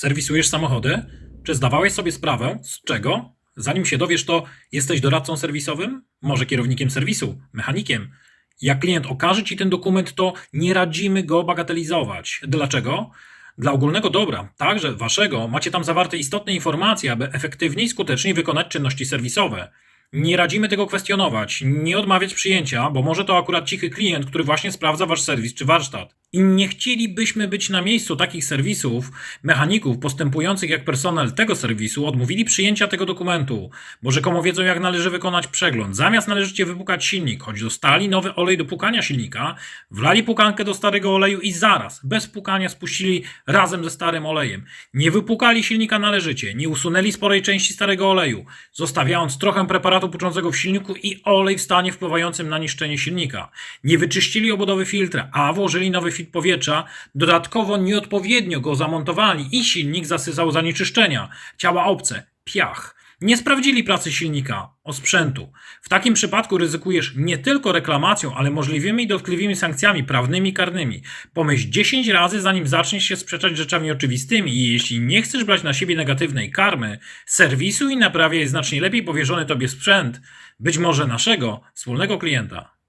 Serwisujesz samochody? Czy zdawałeś sobie sprawę, z czego? Zanim się dowiesz, to jesteś doradcą serwisowym? Może kierownikiem serwisu, mechanikiem? Jak klient okaże ci ten dokument, to nie radzimy go bagatelizować. Dlaczego? Dla ogólnego dobra, także waszego, macie tam zawarte istotne informacje, aby efektywniej i skuteczniej wykonać czynności serwisowe. Nie radzimy tego kwestionować, nie odmawiać przyjęcia, bo może to akurat cichy klient, który właśnie sprawdza wasz serwis czy warsztat. I nie chcielibyśmy być na miejscu takich serwisów, mechaników postępujących jak personel tego serwisu odmówili przyjęcia tego dokumentu, bo rzekomo wiedzą jak należy wykonać przegląd. Zamiast należycie wypukać silnik, choć dostali nowy olej do pukania silnika, wlali pukankę do starego oleju i zaraz, bez pukania spuścili razem ze starym olejem. Nie wypukali silnika należycie, nie usunęli sporej części starego oleju, zostawiając trochę preparatu puczącego w silniku i olej w stanie wpływającym na niszczenie silnika. Nie wyczyścili obudowy filtra, a włożyli nowy filtr powietrza, dodatkowo nieodpowiednio go zamontowali i silnik zasysał zanieczyszczenia, ciała obce, piach. Nie sprawdzili pracy silnika, osprzętu. W takim przypadku ryzykujesz nie tylko reklamacją, ale możliwymi dotkliwymi sankcjami prawnymi i karnymi. Pomyśl 10 razy, zanim zaczniesz się sprzeczać rzeczami oczywistymi i jeśli nie chcesz brać na siebie negatywnej karmy, serwisuj i naprawiaj znacznie lepiej powierzony tobie sprzęt, być może naszego wspólnego klienta.